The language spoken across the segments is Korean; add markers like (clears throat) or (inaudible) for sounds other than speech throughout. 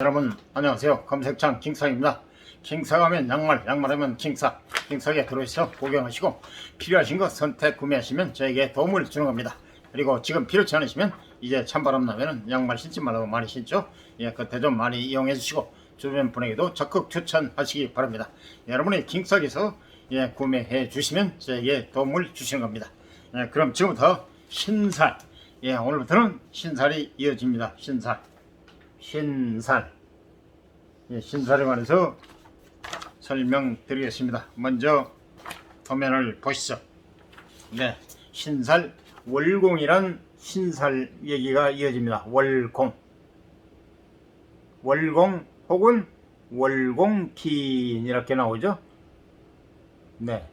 여러분 안녕하세요. 검색창 킹사입니다. 킹사하면 양말 양말하면 킹사 킹사에 들어오셔서 구경하시고 필요하신 거 선택 구매하시면 저에게 도움을 주는 겁니다. 그리고 지금 필요치 않으시면 이제 찬바람 나면은 양말 신지 말라고 많이 신죠? 예 그때 좀 많이 이용해 주시고 주변 분에게도 적극 추천하시기 바랍니다. 여러분이 킹사에서 예 구매해 주시면 저에게 도움을 주시는 겁니다. 예 그럼 지금부터 신살. 예 오늘부터는 신살이 이어집니다. 신살 신살 예, 신살에 관해서 설명드리겠습니다. 먼저 도면을 보시죠. 네, 신살 월공이란 신살 얘기가 이어집니다. 월공 월공 혹은 월공긴 이렇게 나오죠. 네.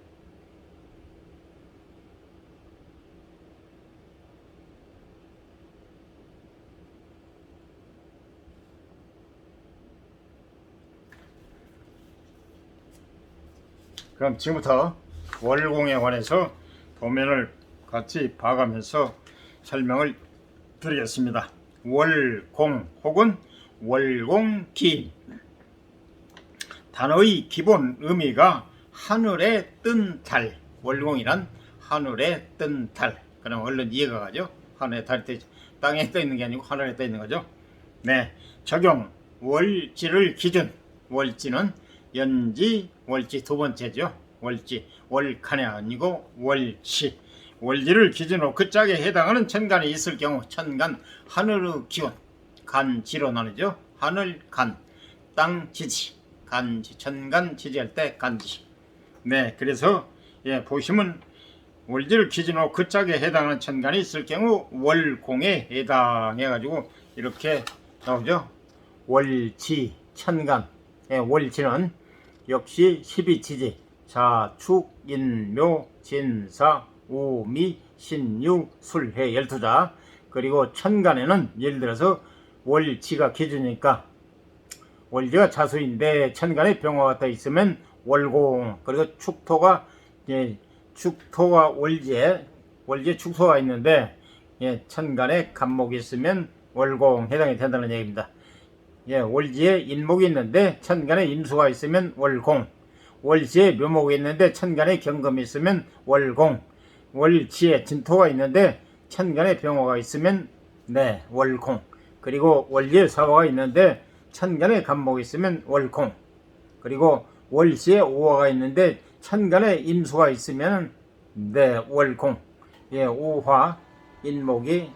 그럼 지금부터 월공에 관해서 도면을 같이 봐가면서 설명을 드리겠습니다. 월공 혹은 월공기 단어의 기본 의미가 하늘에 뜬 달, 월공이란 하늘에 뜬 달. 그럼 얼른 이해가 가죠? 하늘에 달이 떠, 땅에 떠 있는 게 아니고 하늘에 떠 있는 거죠. 네, 적용 월지를 기준. 월지는 연지, 월지 두 번째죠. 월지, 월칸이 아니고 월치. 월지를 기준으로 그 짝에 해당하는 천간이 있을 경우 천간 하늘의 기운, 간지로 나누죠. 하늘 간, 땅 지지, 간지, 천간 지지할 때 간지. 네, 그래서 예, 보시면 월지를 기준으로 그 짝에 해당하는 천간이 있을 경우 월공에 해당해 가지고 이렇게 나오죠. 월지, 천간. 예, 월지는 역시 12지지. 자축, 인묘, 진사, 우미, 신유, 술해 12자. 그리고 천간에는 예를 들어서 월지가 기준이니까 월지가 자수인데 천간에 병화가 떠 있으면 월공 그리고 축토가 예, 축토와 월지에 월지에 축토가 있는데 예, 천간에 간목이 있으면 월공 해당이 된다는 얘기입니다. 예, 월지에 인목이 있는데 천간에 임수가 있으면 월공. 월지에 묘목이 있는데 천간에 경금이 있으면 월공. 월지에 진토가 있는데 천간에 병화가 있으면 네 월공. 그리고 월지에 사화가 있는데 천간에 간목이 있으면 월공. 그리고 월지에 오화가 있는데 천간에 임수가 있으면 네 월공. 예 오화 인목이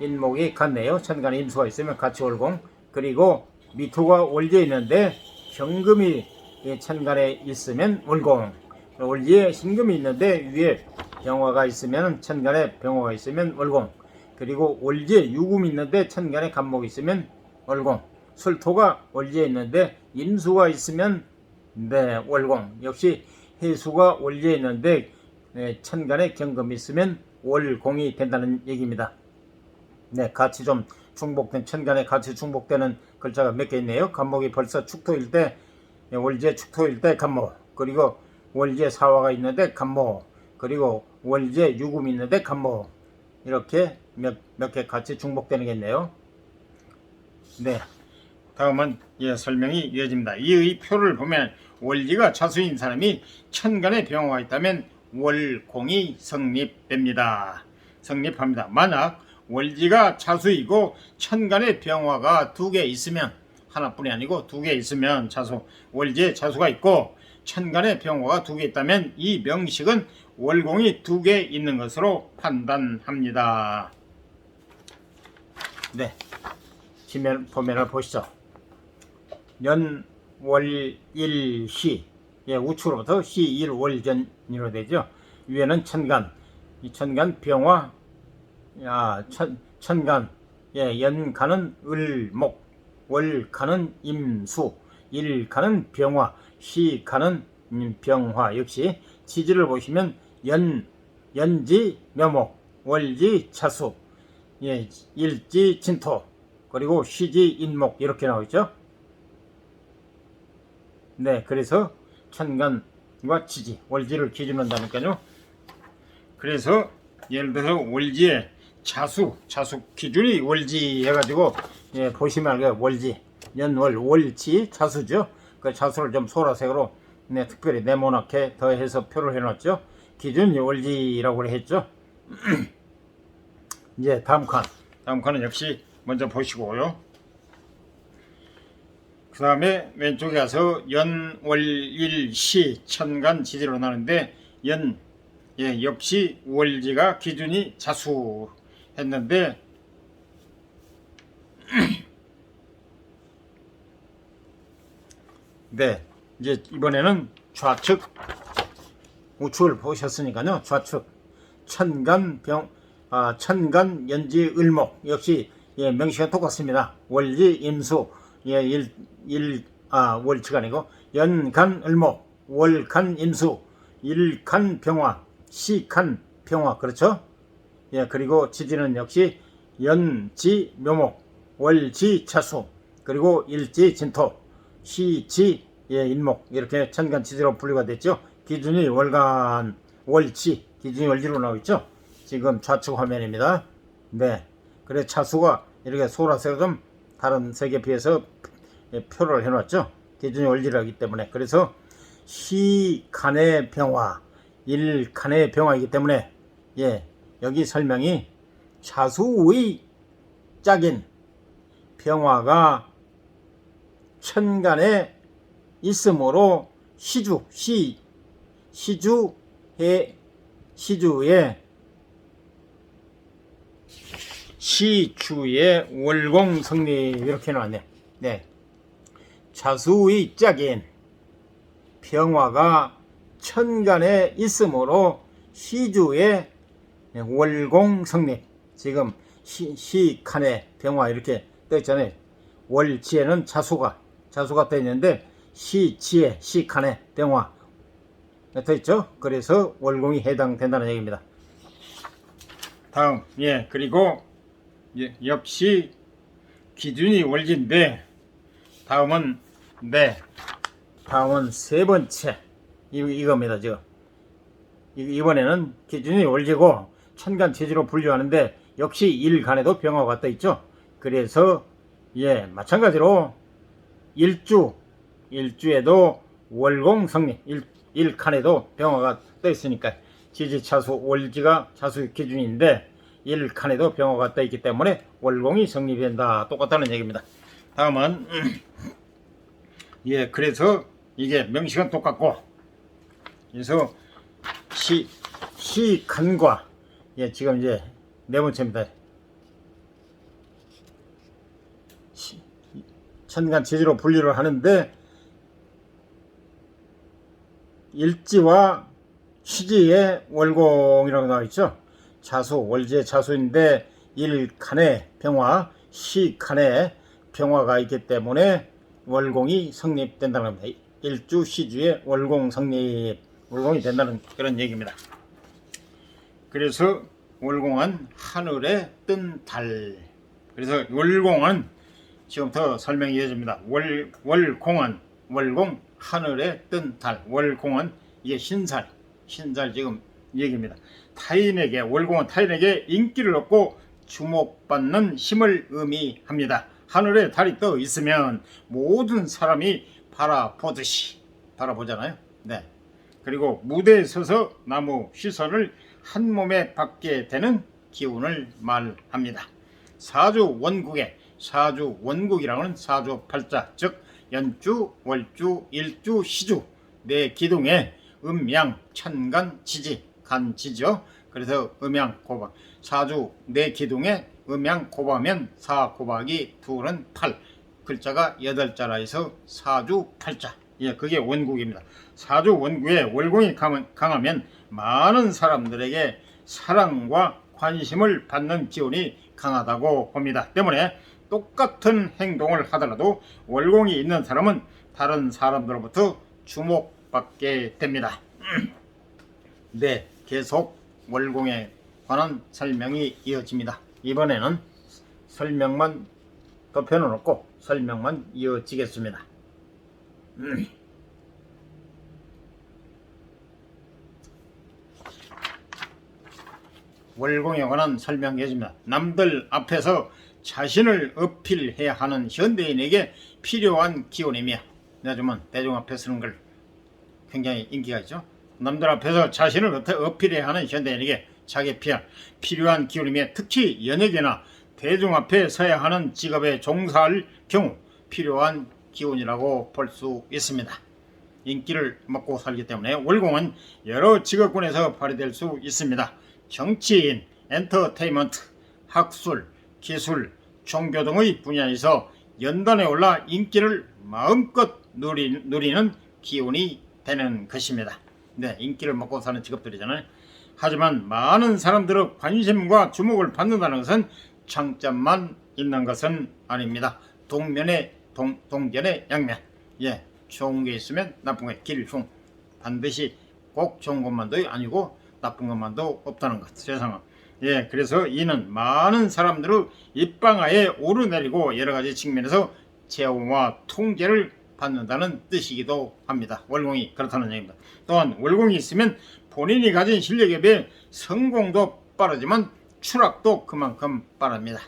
인목이 같네요. 천간에 임수가 있으면 같이 월공. 그리고 미토가 월지에 있는데 경금이 예, 천간에 있으면 월공. 월지에 신금이 있는데 위에 병화가 있으면 천간에 병화가 있으면 월공. 그리고 월지에 유금이 있는데 천간에 간목이 있으면 월공. 술토가 월지에 있는데 임수가 있으면 네 월공. 역시 해수가 월지에 있는데 네, 천간에 경금이 있으면 월공이 된다는 얘기입니다. 네, 같이 좀 중복된 천간에 같이 중복되는 글자가 몇 개 있네요. 간목이 벌써 축토일 때 예, 월지에 축토일 때 간목 그리고 월지에 사화가 있는데 간목 그리고 월지에 유금이 있는데 간목 이렇게 몇몇개 같이 중복되는 게 있네요. 네. 다음은 예, 설명이 이어집니다. 이의 표를 보면 월지가 자수인 사람이 천간에 병화가 있다면 월공이 성립됩니다. 성립합니다. 만약 월지가 자수이고 천간에 병화가 두 개 있으면 하나뿐이 아니고 두 개 있으면 자수 월지에 자수가 있고 천간에 병화가 두 개 있다면 이 명식은 월공이 두 개 있는 것으로 판단합니다. 네, 지면 보면을 보시죠. 연월일시 예, 우측으로부터 시일월전으로 되죠. 위에는 천간, 이 천간 병화 야, 천, 천간, 예, 연간은 을목, 월간은 임수, 일간은 병화, 시간은 음, 병화. 역시 지지를 보시면 연, 연지 묘목, 월지 차수, 예, 일지 진토, 그리고 시지 인목 이렇게 나오죠. 네, 그래서 천간과 지지, 월지를 기준으로 한다니까요. 그래서 예를 들어서 월지에 자수, 자수 기준이 월지 해가지고 예, 보시면 그 월지, 연월, 월지, 자수죠. 그 자수를 좀 소라색으로 네, 특별히 네모나게 더해서 표를 해놨죠. 기준이 월지라고 했죠. (clears throat) 이제 다음 칸. 다음 칸은 역시 먼저 보시고요. 그 다음에 왼쪽에 가서 연, 월, 일, 시, 천간, 지지로 나는데 연, 예, 역시 월지가 기준이 자수 했는데 (clears throat) 네, 이제 이번에는 좌측 우측을 보셨으니까요. 좌측 천간 병, 아, 천간 연지 을목 역시 예, 명시가 똑같습니다. 월지 임수 예, 일, 일, 아, 월치가 아니고 연간 을목 월간 임수 일간 병화 시간 병화 그렇죠? 예, 그리고 지지는 역시 연지 묘목 월지 차수 그리고 일지 진토 시지 예, 일목 이렇게 천간 지지로 분류가 됐죠. 기준이 월간 월지 기준이 월지로 나오고 있죠. 지금 좌측 화면입니다. 네. 그래 차수가 이렇게 소라색으로 좀 다른 색에 비해서 예, 표를 해놨죠. 기준이 월지라기 때문에 그래서 시간의 병화 일간의 병화이기 때문에 예 여기 설명이 차수의 짝인 병화가 천간에 있으므로 시주 시 시주의 시주의 시주의 월공 성립 이렇게 나왔네. 네. 자수의 짝인 병화가 천간에 있으므로 시주의 월공 성립 지금 시, 시칸의 병화 이렇게 떠 있잖아요. 월지에는 자수가 자수가 떠 있는데 시지에 시칸의 병화 떠 있죠. 그래서 월공이 해당된다는 얘기입니다. 다음 예 그리고 예, 역시 기준이 월지인데 다음은 네 다음은 세 번째 이, 이겁니다 지금 이- 이번에는 기준이 월지고 천간 지지로 분류하는데 역시 일간에도 병화가 떠 있죠. 그래서 예 마찬가지로 일주 일주에도 월공 성립 일, 일칸에도 병화가 떠 있으니까 지지차수 월지가 차수 기준인데 일칸에도 병화가 떠 있기 때문에 월공이 성립된다. 똑같다는 얘기입니다. 다음은 (clears throat) 예 그래서 이게 명식은 똑같고 그래서 시 시간과 예 지금 이제 네 번째입니다 시- 천간 지지로 분류를 하는데 일지와 시지의 월공이라고 나와 있죠. 자수 월지의 자수인데 일칸의 병화, 시칸의 병화가 있기 때문에 월공이 성립된다는 겁니다. 일주 시주의 월공 성립, 월공이 된다는 그런 얘기입니다. 그래서 월공은 하늘에 뜬 달. 그래서 월공은 지금부터 설명이 이어집니다. 월, 월공은 월공 하늘에 뜬 달. 월공은 이게 신살, 신살 지금 얘기입니다. 타인에게 월공은 타인에게 인기를 얻고 주목받는 힘을 의미합니다. 하늘에 달이 떠 있으면 모든 사람이 바라보듯이 바라보잖아요. 네. 그리고 무대에 서서 나무 시선을 한 몸에 받게 되는 기운을 말합니다. 사주 원국의 사주 원국이라고 하는 사주 팔자 즉 연주, 월주, 일주, 시주 네 기둥에 음양, 천간, 지지, 간지죠. 그래서 음양, 고박 사주 네 기둥에 음양, 고박면 사 고박이 둘은 팔 글자가 여덟 자라 해서 사주 팔자 예, 그게 원국입니다. 사주 원국에 월공이 강하- 강하면 많은 사람들에게 사랑과 관심을 받는 기운이 강하다고 봅니다. 때문에 똑같은 행동을 하더라도 월공이 있는 사람은 다른 사람들로부터 주목받게 됩니다. (clears throat) 네, 계속 월공에 관한 설명이 이어집니다. 이번에는 설명만 덮여놓고 설명만 이어지겠습니다. (clears throat) 관한 설명해줍니다. 남들 앞에서 자신을 어필해야 하는 현대인에게 필요한 기운이며 요즘은 대중 앞에 서는 걸 굉장히 인기가 있죠. 남들 앞에서 자신을 어필해야 하는 현대인에게 자기 피할 필요한 기운이며 특히 연예계나 대중 앞에 서야 하는 직업에 종사할 경우 필요한 기운이라고 볼 수 있습니다. 인기를 먹고 살기 때문에 월공은 여러 직업군에서 발휘될 수 있습니다. 정치인, 엔터테인먼트, 학술, 기술, 종교 등의 분야에서 연단에 올라 인기를 마음껏 누리, 누리는 기운이 되는 것입니다. 네, 인기를 먹고 사는 직업들이잖아요. 하지만 많은 사람들의 관심과 주목을 받는다는 것은 장점만 있는 것은 아닙니다. 동면의 동, 동전의 양면. 예, 좋은 게 있으면 나쁜 게 길흉. 반드시 꼭 좋은 것만도 아니고 나쁜 것만도 없다는 것. 세상은. 예, 그래서 이는 많은 사람들의 입방아에 오르내리고 여러 가지 측면에서 제어와 통제를 받는다는 뜻이기도 합니다. 월공이 그렇다는 얘기입니다. 또한 월공이 있으면 본인이 가진 실력에 비해 성공도 빠르지만 추락도 그만큼 빠릅니다.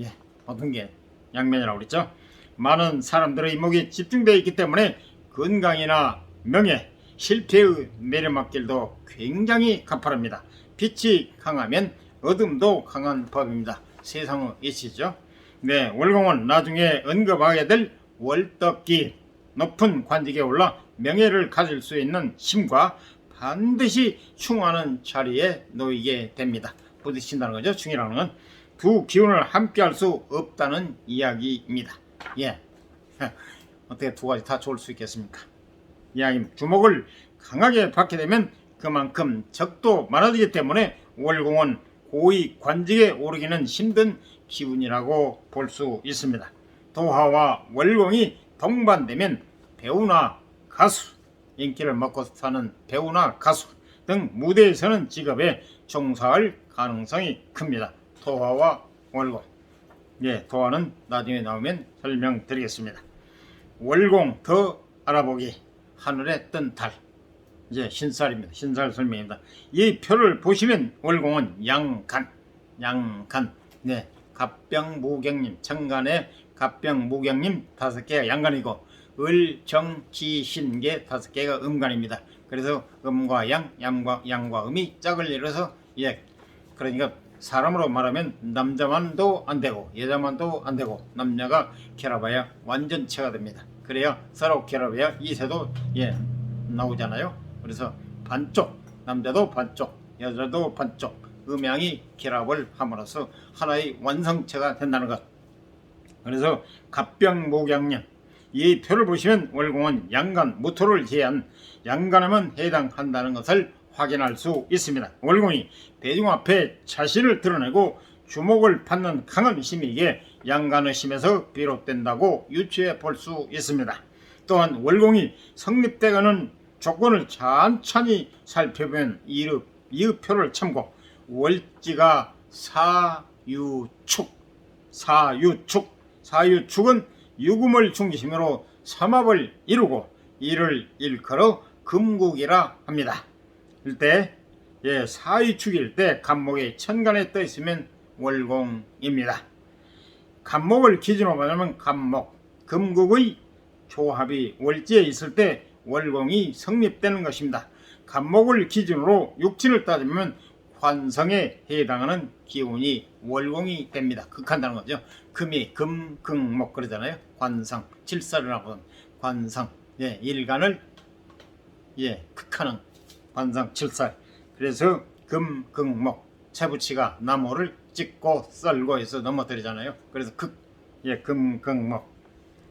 예, 모든 게 양면이라고 그랬죠. 많은 사람들의 이목이 집중되어 있기 때문에 건강이나 명예, 실패의 내려막길도 굉장히 가파릅니다. 빛이 강하면 어둠도 강한 법입니다. 세상의 이치죠. 네, 월공은 나중에 언급하게 될 월덕기 높은 관직에 올라 명예를 가질 수 있는 힘과 반드시 충하는 자리에 놓이게 됩니다. 부딪힌다는 거죠. 충이라는 건 두 기운을 함께 할 수 없다는 이야기입니다. 예. (laughs) 어떻게 두 가지 다 좋을 수 있겠습니까? 이야기 주목을 강하게 받게 되면 그만큼 적도 많아지기 때문에 월공은 고위 관직에 오르기는 힘든 기운이라고 볼 수 있습니다. 도화와 월공이 동반되면 배우나 가수, 인기를 먹고 사는 배우나 가수 등 무대에 서는 직업에 종사할 가능성이 큽니다. 도화와 월공. 예, 도화는 나중에 나오면 설명드리겠습니다. 월공 더 알아보기 하늘에 뜬 달. 이제 신살입니다. 신살 설명입니다. 이 표를 보시면 월공은 양간, 양간. 네, 갑병무경님 천간에 갑병무경님 다섯 개가 양간이고 을정기신계 다섯 개가 음간입니다. 그래서 음과 양, 양과 양과 음이 짝을 이뤄서 예, 그러니까 사람으로 말하면 남자만도 안 되고 여자만도 안 되고 남녀가 결합해야 완전체가 됩니다. 그래야 서로 결합해야 이세도 예 나오잖아요. 그래서 반쪽 남자도 반쪽 여자도 반쪽 음양이 결합을 함으로써 하나의 완성체가 된다는 것. 그래서 갑병목양년 이 표를 보시면 월공은 양간 무토를 제한 양간하면 해당한다는 것을 확인할 수 있습니다. 월공이 대중 앞에 자신을 드러내고 주목을 받는 강한 힘이기에 양간의 힘에서 비롯된다고 유추해 볼 수 있습니다. 또한 월공이 성립되가는 조건을 천천히 살펴보면 이의, 이의표를 참고 월지가 사유축 사유축 사유축은 유금을 중심으로 삼합을 이루고 이를 일컬어 금국이라 합니다. 일때 예, 사유축일 때 간목이 천간에 떠 있으면 월공입니다. 간목을 기준으로 말하면 간목, 금국의 조합이 월지에 있을 때 월공이 성립되는 것입니다. 간목을 기준으로 육친을 따지면 관성에 해당하는 기운이 월공이 됩니다. 극한다는 거죠. 금이 금, 금 목 그러잖아요. 관상, 칠사를 하고 관상, 예, 일간을 예, 극하는 관상 칠살. 그래서 금, 금 목, 채부치가 나무를 찍고 썰고 해서 넘어뜨리잖아요. 그래서 극, 예, 금, 금 목.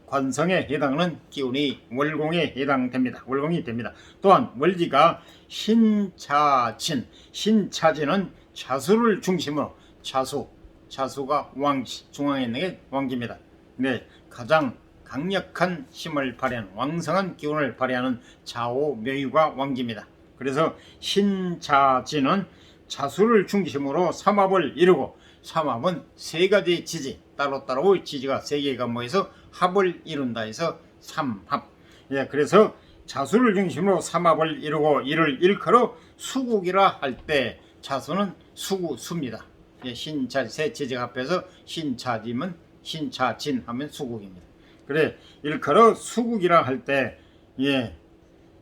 관성에 해당하는 기운이 월공에 해당됩니다. 월공이 됩니다. 또한 월지가 신차진, 신차진은 자수를 중심으로 자수, 자수가 왕지, 중앙에 있는 게 왕지입니다. 네, 가장 강력한 힘을 발휘하는 왕성한 기운을 발휘하는 좌우 묘유가 왕기입니다. 그래서 신자진은 자수를 중심으로 삼합을 이루고 삼합은 세 가지 지지 따로따로 지지가 세 개가 모여서 합을 이룬다 해서 삼합. 예, 그래서 자수를 중심으로 삼합을 이루고 이를 일컬어 수국이라 할 때 자수는 수구 수입니다. 예, 신차 세 지지가 합해서 신차지면 신차진 하면 수국입니다. 그래 일컬어 수국이라 할 때 예,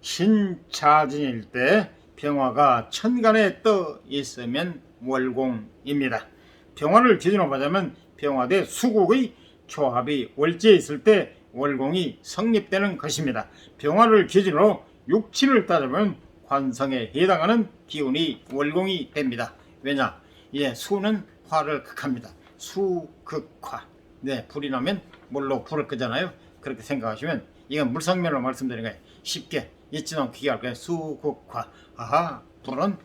신차진일 때 병화가 천간에 떠 있으면 월공입니다. 병화를 기준으로 보자면 병화 대 수국의 조합이 월지에 있을 때 월공이 성립되는 것입니다. 병화를 기준으로 육친을 따르면 관성에 해당하는 기운이 월공이 됩니다. 왜냐? 예, 수는 화를 극합니다. 수극화. 네, 불이 나면 물로 불을 끄잖아요. 그렇게 생각하시면 이건 물상면으로 말씀드린 거예요. 쉽게 잊지 않고 기억할 거예요. 수극화. 아하, 불은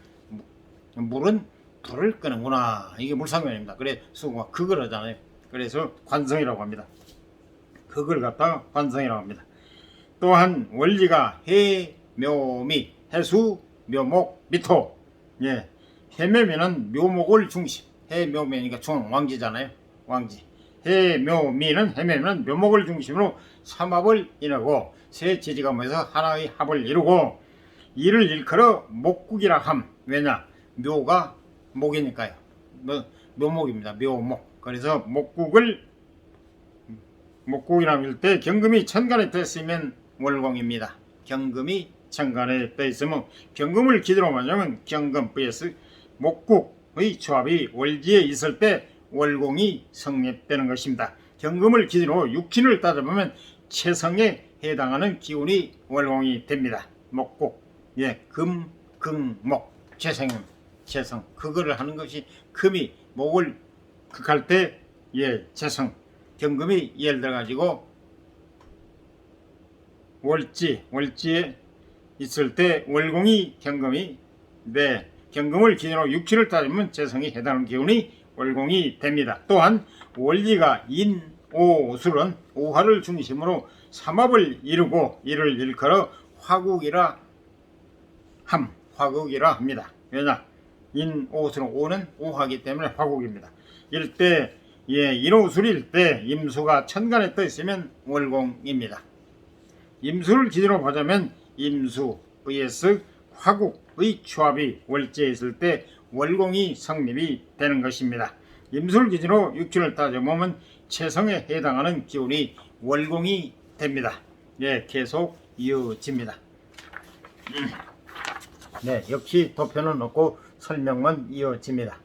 물은 불을 끄는구나. 이게 물상면입니다. 그래 수극화 극을 하잖아요. 그래서 관성이라고 합니다. 극을 갖다가 관성이라고 합니다. 또한 원리가 해, 묘미, 해수, 묘목, 미토. 예. 해묘미는 묘목을 중심. 해묘미니까 중 왕지잖아요. 왕지. 해묘미는 해묘미는 묘목을 중심으로 삼합을 이루고 세 지지가 모여서 하나의 합을 이루고 이를 일컬어 목국이라 함. 왜냐? 묘가 목이니까요. 뭐, 묘목입니다. 묘목. 그래서 목국을 목국이라고 할때 경금이 천간에 떠 있으면 월공입니다. 경금이 천간에 떠 있으면 경금을 기준으로 말하면 경금 vs 목국의 조합이 월지에 있을 때 월공이 성립되는 것입니다. 경금을 기준으로 육친을 따져보면 체성에 해당하는 기운이 월공이 됩니다. 목국, 예, 금, 금, 목, 체성, 체성. 그거를 하는 것이 금이 목을 극할 때, 예, 체성. 경금이 예를 들어 가지고 월지, 월지에 있을 때 월공이 경금이 네, 경금을 기준으로 육치를 따지면 재성이 해당하는 기운이 월공이 됩니다. 또한 원리가 인, 오, 술은 오화를 중심으로 삼합을 이루고 이를 일컬어 화국이라 함, 화국이라 합니다. 왜냐? 인, 오, 술은 오는 오화기 때문에 화국입니다. 이럴 때 예, 인오술일 때 임수가 천간에 떠 있으면 월공입니다. 임수를 기준으로 보자면 임수 vs 화국의 조합이 월지에 있을 때 월공이 성립이 되는 것입니다. 임수를 기준으로 육춘을 따져보면 체성에 해당하는 기운이 월공이 됩니다. 예, 계속 이어집니다. 음. 네, 역시 도표는 없고 설명만 이어집니다.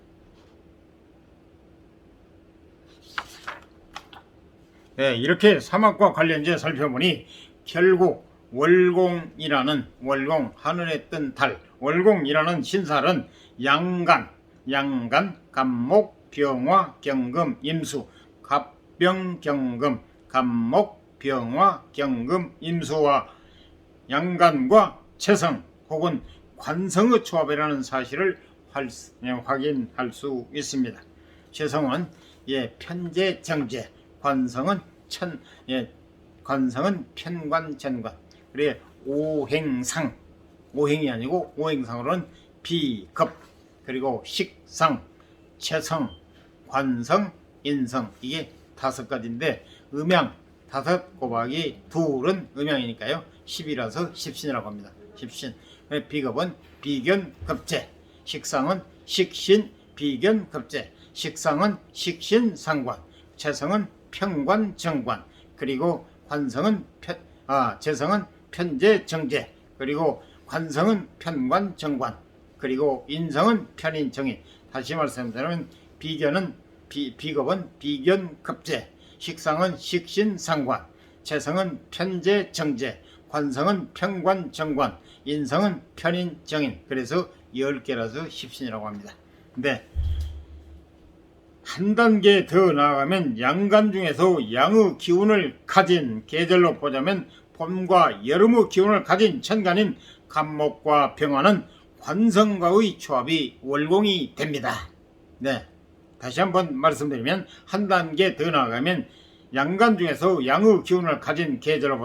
네, 이렇게 사막과 관련지에 살펴보니 결국 월공이라는 월공 하늘에 뜬 달, 월공이라는 신살은 양간, 양간, 간목, 병화, 경금, 임수, 갑병, 경금, 간목, 병화, 경금, 임수와 양간과 체성 혹은 관성의 조합이라는 사실을 활- 예, 확인할 수 있습니다. 체성은 예, 편재, 정재, 관성은 천, 예, 관성은 편관, 전관. 그래 오행상, 오행이 아니고 오행상으로는 비급, 그리고 식상, 체성, 관성, 인성 이게 다섯 가지인데 음양 다섯 곱하기 둘은 음양이니까요. 10이라서 십신이라고 합니다. 십신. 비급은 비견 급제, 식상은 식신 비견 급제, 식상은 식신 상관, 체성은 평관 정관, 그리고 관성은 편, 아, 재성은 편재 정재, 그리고 관성은 편관 정관, 그리고 인성은 편인 정인. 다시 말씀드리면 비견은 비, 비겁은 비견 급제, 식상은 식신 상관, 재성은 편재 정재, 관성은 평관 정관, 인성은 편인 정인. 그래서 10개라서 십신이라고 합니다. 근데 한 단계 더 나아가면 양간 중에서 양의 기운을 가진 계절로 보자면 봄과 여름의 기운을 가진 천간인 간목과 병화는 관성과의 조합이 월공이 됩니다. 네. 다시 한번 말씀드리면 한 단계 더 나아가면 양간 중에서 양의 기운을 가진 계절로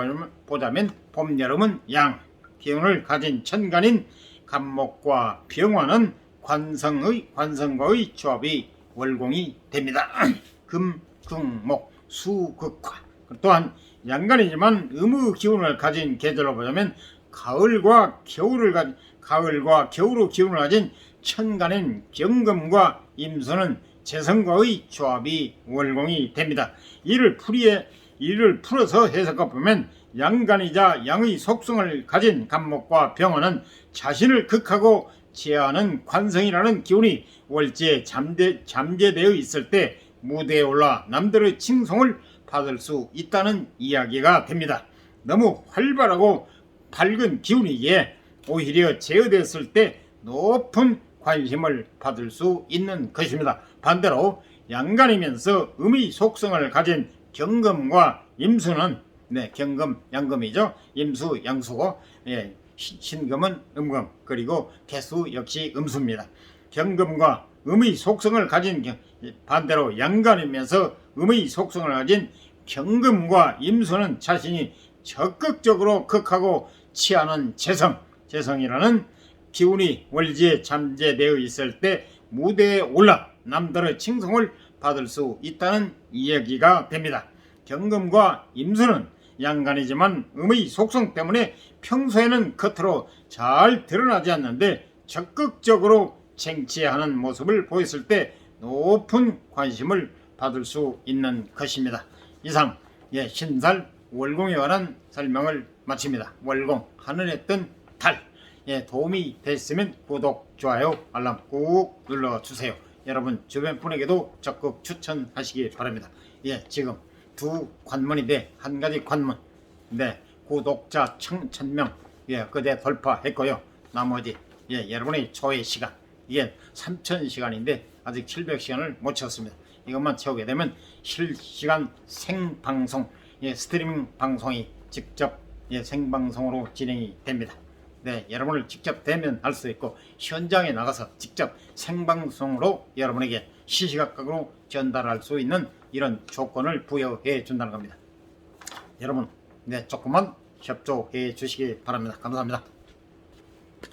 보자면- 봄, 여름은 양 기운을 가진 천간인 간목과 병화는 관성의 관성과의 조합이 월공이 됩니다. (clears throat) 금, 금, 목, 수, 극화. 또한 양간이지만 음의 기운을 가진 계절로 보자면 가을과 겨울을 가진 가을과 겨울의 기운을 가진 천간인 경금과 임수는 재성과의 조합이 월공이 됩니다. 이를 풀이해 이를 풀어서 해석해 보면 양간이자 양의 속성을 가진 간목과 병원은 자신을 극하고 제하는 관성이라는 기운이 월지에 잠재, 잠재되어 있을 때 무대에 올라 남들의 칭송을 받을 수 있다는 이야기가 됩니다. 너무 활발하고 밝은 기운이기에 오히려 제어됐을 때 높은 관심을 받을 수 있는 것입니다. 반대로 양간이면서 음의 속성을 가진 경금과 임수는 네, 경금, 양금이죠. 임수, 양수고 예, 시- 신금은 음금 그리고 개수 역시 음수입니다. 경금과 음의 속성을 가진 경- 반대로 양간이면서 음의 속성을 가진 경금과 임수는 자신이 적극적으로 극하고 취하는 재성, 재성이라는 기운이 월지에 잠재되어 있을 때 무대에 올라 남들의 칭송을 받을 수 있다는 이야기가 됩니다. 경금과 임수는 양간이지만 음의 속성 때문에 평소에는 겉으로 잘 드러나지 않는데 적극적으로 쟁취하는 모습을 보였을 때 높은 관심을 받을 수 있는 것입니다. 이상 예, 신살 월공에 관한 설명을 마칩니다. 월공 하늘에 뜬 달. 예, 도움이 됐으면 구독, 좋아요, 알람 꾹 눌러주세요. 여러분 주변 분에게도 적극 추천하시기 바랍니다. 예, 지금 두 관문인데 한 가지 관문. 네, 구독자 천, 천명 예, 그대 돌파했고요. 나머지 예, 여러분의 조회 시간 이게 3천 시간인데 아직 700시간을 못 채웠습니다. 이것만 채우게 되면 실시간 생방송 예, 스트리밍 방송이 직접 예, 생방송으로 진행이 됩니다. 네, 여러분을 직접 대면할 수 있고 현장에 나가서 직접 생방송으로 여러분에게 시시각각으로 전달할 수 있는 이런 조건을 부여해 준다는 겁니다. 여러분, 네, 조금만 협조해 주시기 바랍니다. 감사합니다.